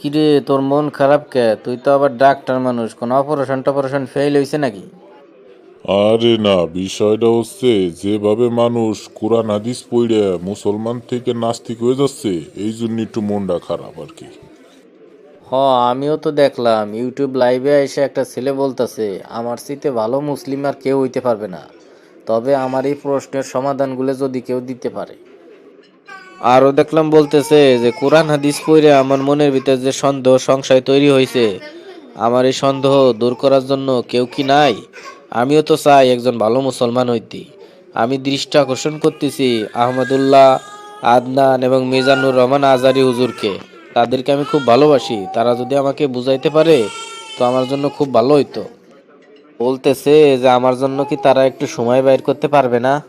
কিরে তোর মন খারাপ কে? তুই তো আবার ডাক্তার মানুষ কোনো অপারেশন টপারেশন ফেল হয়েছে নাকি? আরে না বিষয়টা হচ্ছে যেভাবে মানুষ কোরআন হাদিস পড়ে মুসলমান থেকে নাস্তিক হয়ে যাচ্ছে এই জন্য একটু মনটা খারাপ আর কি। হ আমিও তো দেখলাম ইউটিউব লাইভে এসে একটা ছেলে বলতাছে আমার সিতে ভালো মুসলিম আর কেউ হইতে পারবে না। তবে আমার এই প্রশ্নের সমাধানগুলো যদি কেউ দিতে পারে। আরও দেখলাম বলতেছে যে, কোরআন হাদিস পড়ে আমার মনের ভিতরে যে সন্দেহ, সংশয় তৈরি হয়েছে। আমার এই সন্দেহ দূর করার জন্য কেউ কি নাই? আমিও তো চাই একজন ভালো মুসলমান হইতে। আমি দৃষ্টি আকর্ষণ করতেছি আহমদুল্লাহ, আদনান এবং মিজানুর রহমান আজারি হুজুরকে। তাদেরকে আমি খুব ভালোবাসি। তারা যদি আমাকে বুঝাইতে পারে, তো আমার জন্য খুব ভালো হইতো। বলতেছে যে, আমার জন্য কি তারা একটু সময় বাইর করতে পারবে না?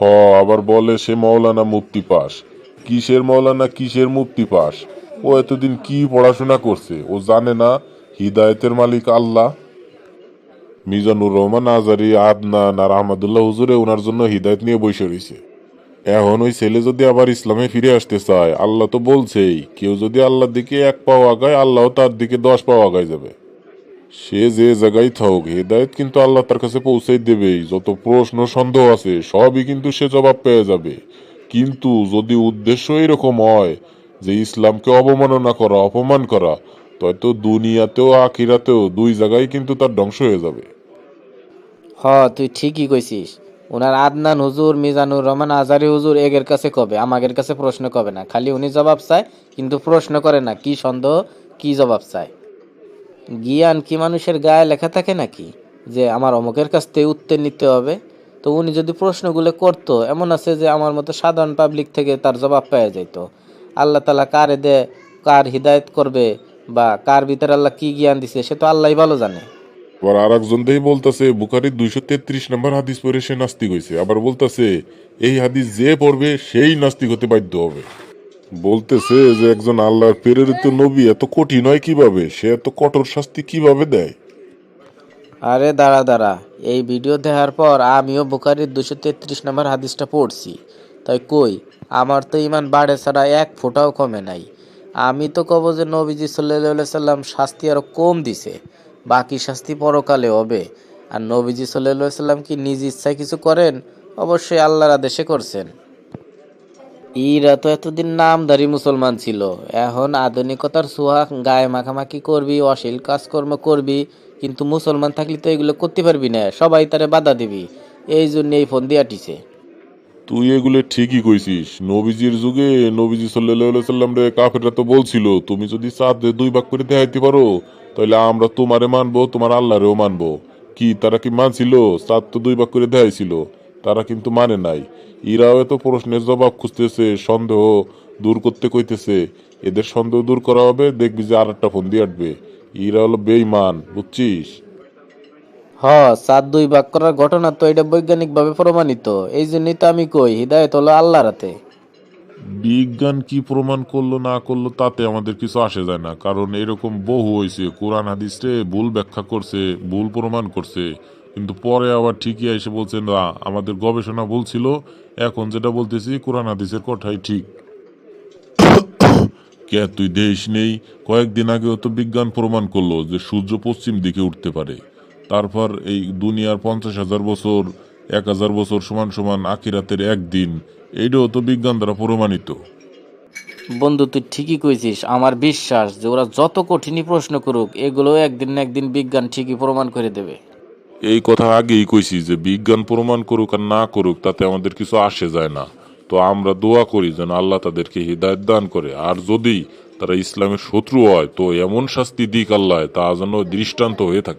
হ, আবার বলে সে মৌলানা মুক্তি পাস। কিসের মৌলানা, কিসের মুক্তি পাস? ও এতদিন কি পড়াশোনা করছে? ও জানে না, হিদায়তের মালিক আল্লাহ মিজানুর রহমান আজারি, আদনান আর আহমদুল্লাহ হুজুরে ওনার জন্য হিদায়ত নিয়ে বসে রয়েছে এখন ওই ছেলে যদি আবার ইসলামে ফিরে আসতে চায়, আল্লাহ তো বলছেই, কেউ যদি আল্লাহর দিকে এক পাও আগায়, আল্লাহ তার দিকে দশ পাও আগায় যাবে। সে যে জায়গায় থাকুক, হেদায়ত কিন্তু আল্লাহ তার কাছে পৌঁছে দেবেই যত প্রশ্ন, সন্দেহ আছে, সবই কিন্তু সে জবাব পেয়ে যাবে। কিন্তু যদি উদ্দেশ্য এরকম হয় যে ইসলামকে অবমাননা করা, অপমান করা, তো দুনিয়াতেও, আখিরাতেও দুই জায়গায় কিন্তু তার ধ্বংস হয়ে যাবে। হ, তুই ঠিকই কইছিস। ওনার আদনান হুজুর, মিজানুর রহমান আজারি হুজুর এগের কাছে কবে? আমাদের কাছে প্রশ্ন কবে না? খালি উনি জবাব চায়, কিন্তু প্রশ্ন করে না কি সন্দেহ, কি জবাব চায়। জ্ঞান কি মানুষের গায়ে লেখা থাকে নাকি? যে আমার অমুকের কাছ থেকে উত্তর নিতে হবে। তো উনি যদি প্রশ্নগুলো করতো, এমন আছে যে আমার মতো সাধারণ পাবলিক থেকে তার জবাব পাওয়া যেত আল্লাহ তালা কারে দে, কার হিদায়ত করবে বা কার ভিতরে আল্লাহ কি জ্ঞান দিছে, সে তো আল্লাহই ভালো জানে। আবার আর একজন দেই বলতেছে, বুখারির দুইশো তেত্রিশ নম্বর হাদিস পড়ে সে নাস্তিক হয়েছে আবার বলতেছে, এই হাদিস যে পড়বে, সেই নাস্তিক হতে বাধ্য হবে। বলতেছে যে একজন আল্লাহর প্রেরিত নবী এত কঠিন হয় কীভাবে? সে এত কঠোর শাস্তি কীভাবে দেয়? আরে দাঁড়া দাঁড়া। এই ভিডিও দেখার পর আমিও বুখারির দুশো তেত্রিশ নম্বর হাদিসটা পড়ছি। তাই কই, আমার তো ইমান বাড়ে ছাড়া এক ফোঁটাও কমে নাই। আমি তো কব যে নবীজি সাল্লাহ সাল্লাম শাস্তি আরও কম দিছে, বাকি শাস্তি পরকালে হবে। আর নবীজি সাল্লাহ সাল্লাম কি নিজ ইচ্ছায় কিছু করেন? অবশ্যই আল্লাহর আদেশে করছেন। ইরা তো এতদিন নামধারী মুসলমান ছিল। এখন আধুনিকতার ছোঁয়া গায়ে মাখামাখি করবি, অশ্লীল কাজকর্ম করবি, কিন্তু মুসলমান থাকলে তো এগুলো করতে পারবি না। সবাই তারে বাধা দিবি। এই জন্য এই ফোন দিয়ে আটিছে তুই এগুলো ঠিকই কইছিস। নবীজির যুগে নবীজি সাল্লাহ সাল্লাম রে কাফেররা তো বলছিল, তুমি যদি চাঁদ দুই ভাগ করে দেখাইতে পারো তাহলে আমরা তোমারে মানবো, তোমার আল্লাহরেও মানবো। কি তারা কি মানছিল? চাঁদ তো দুই ভাগ করে দেখাইছিল। তারা কিন্তু মানে নাই। ইরাও এত প্রশ্নের জবাব খুঁজতেছে সন্দেহ দূর করতে কইতেছে। এদের সন্দেহ দূর করা হবে দেখবি যে আর একটা ফোন দিয়ে আসবে ইরা হলো বেইমান বুঝছিস? হ সাত দুই ভাগ করার ঘটনা তো এটা বৈজ্ঞানিকভাবে প্রমাণিত। এই জন্যই তো আমি কই হৃদায়ত হলো আল্লাহ রাতে বিজ্ঞান কি প্রমাণ করল না করল তাতে আমাদের কিছু আসে যায় না। কারণ এরকম বহু হয়েছে কোরআন হাদিসে ভুল ব্যাখ্যা করছে ভুল প্রমাণ করছে। কিন্তু পরে আবার ঠিকই এসে বলছে, না, আমাদের গবেষণা বলছিল এখন যেটা বলতেছি, কোরআন হাদিসের কথাই ঠিক। কে, তুই দেশ নেই? কয়েকদিন আগেও তো বিজ্ঞান প্রমাণ করল যে সূর্য পশ্চিম দিকে উঠতে পারে। তারপর এই দুনিয়ার পঞ্চাশ হাজার বছর, এক হাজার বছর সমান সমান আখিরাতের একদিন, এইটাও তো বিজ্ঞান দ্বারা প্রমাণিত। বন্ধু, তুই ঠিকই কইছিস, আমার বিশ্বাস যে ওরা যত কঠিনই প্রশ্ন করুক, এগুলো একদিন না একদিন বিজ্ঞান ঠিকই প্রমাণ করে দেবে। এই কথা আগেই কইছি যে বিজ্ঞান প্রমাণ করুক আর না করুক, তাতে আমাদের কিছু আসে যায় না। তো আমরা দোয়া করি যেন আল্লাহ তাদেরকে হৃদায়ত দান করে। আর যদি তারা ইসলামের শত্রু হয়, তো এমন শাস্তি দিক আল্লাহ, তা যেন দৃষ্টান্ত হয়ে থাকে।